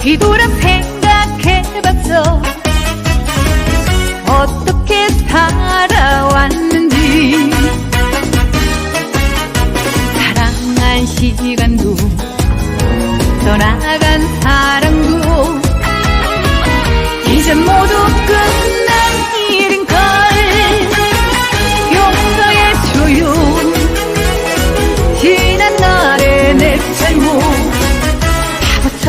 뒤돌아 새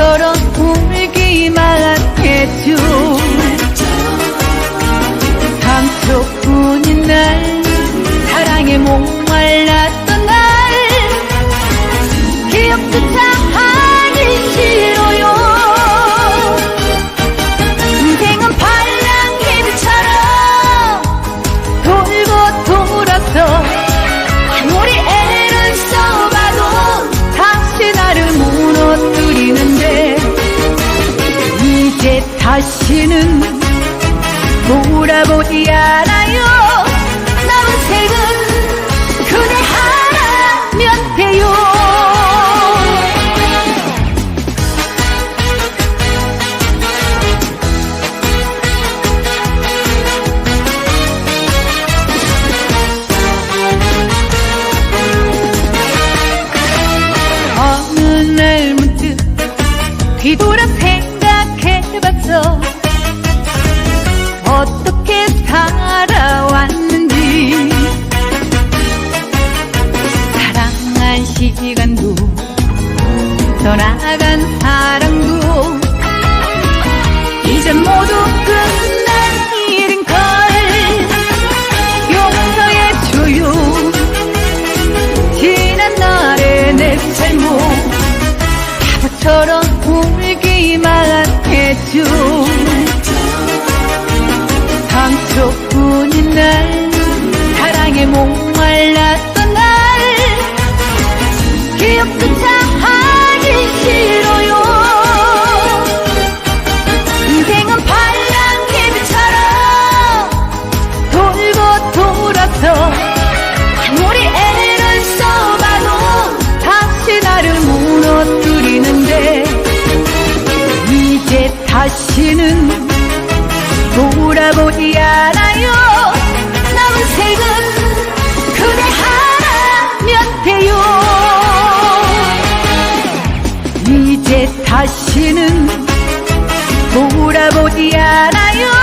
것처럼 울기만 했죠. 다시는 돌아보지 않아요. 남은 색은 그대 하나면 돼요. 어느 날 문득 뒤돌아 시간도 떠나간 사랑도 이젠 모두 끝난 일인걸 용서해줘요. 지난 날의 내 잘못. 바보처럼 울기만 했죠 돌아서 아무리 애를 써봐도 다시 나를 무너뜨리는데 이제 다시는 돌아보지 않아요. 남은 색은 그대 하나면 돼요. 이제 다시는 돌아보지 않아요